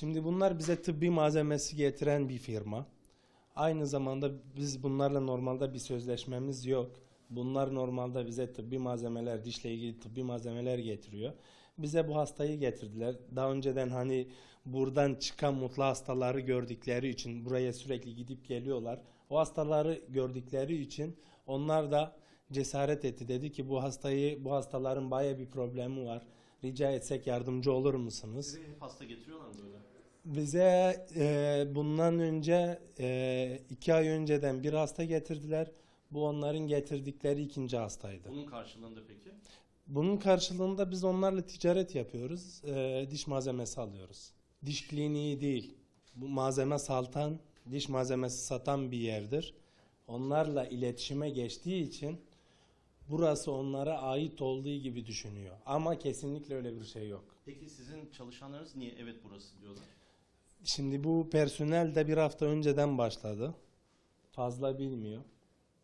Şimdi bunlar bize tıbbi malzemesi getiren bir firma. Aynı zamanda biz bunlarla normalde bir sözleşmemiz yok. Bunlar normalde bize tıbbi malzemeler, dişle ilgili tıbbi malzemeler getiriyor. Bize bu hastayı getirdiler. Daha önceden hani buradan çıkan mutlu hastaları gördükleri için buraya sürekli gidip geliyorlar. O hastaları gördükleri için onlar da cesaret etti. Dedi ki bu hastayı, bu hastaların baya bir problemi var. Rica etsek yardımcı olur musunuz? Size hep hasta getiriyorlar mı böyle? Bize e, bundan önce e, iki ay önceden bir hasta getirdiler. Bu onların getirdikleri ikinci hastaydı. Bunun karşılığında peki? Bunun karşılığında biz onlarla ticaret yapıyoruz. E, diş malzemesi alıyoruz. Diş kliniği değil. Bu malzeme satan, diş malzemesi satan bir yerdir. Onlarla iletişime geçtiği için burası onlara ait olduğu gibi düşünüyor. Ama kesinlikle öyle bir şey yok. Peki sizin çalışanlarınız niye evet burası diyorlar? Şimdi bu personel de bir hafta önceden başladı. Fazla bilmiyor.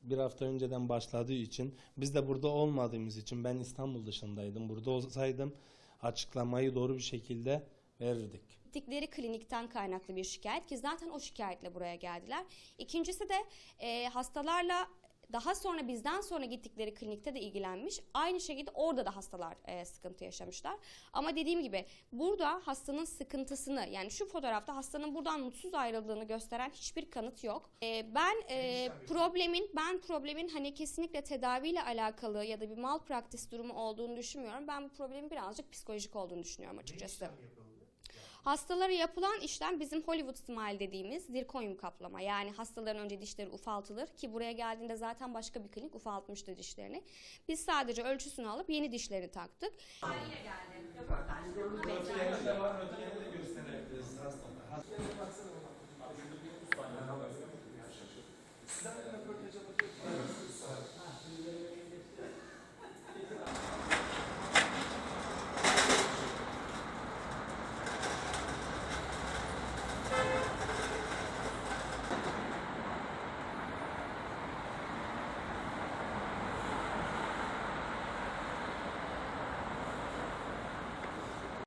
Bir hafta önceden başladığı için biz de burada olmadığımız için ben İstanbul dışındaydım. Burada olsaydım açıklamayı doğru bir şekilde verirdik. gittikleri klinikten kaynaklı bir şikayet ki zaten o şikayetle buraya geldiler. İkincisi de e, hastalarla daha sonra bizden sonra gittikleri klinikte de ilgilenmiş. Aynı şekilde orada da hastalar e, sıkıntı yaşamışlar. Ama dediğim gibi burada hastanın sıkıntısını yani şu fotoğrafta hastanın buradan mutsuz ayrıldığını gösteren hiçbir kanıt yok. E, ben e, problemin ben problemin hani kesinlikle tedaviyle alakalı ya da bir malpraktis durumu olduğunu düşünmüyorum. Ben bu problemin birazcık psikolojik olduğunu düşünüyorum açıkçası. Hastalara yapılan işlem bizim Hollywood smile dediğimiz zirkonyum kaplama. Yani hastaların önce dişleri ufaltılır ki buraya geldiğinde zaten başka bir klinik ufaltmıştı dişlerini. Biz sadece ölçüsünü alıp yeni dişlerini taktık. Haliyle geldi röportaj.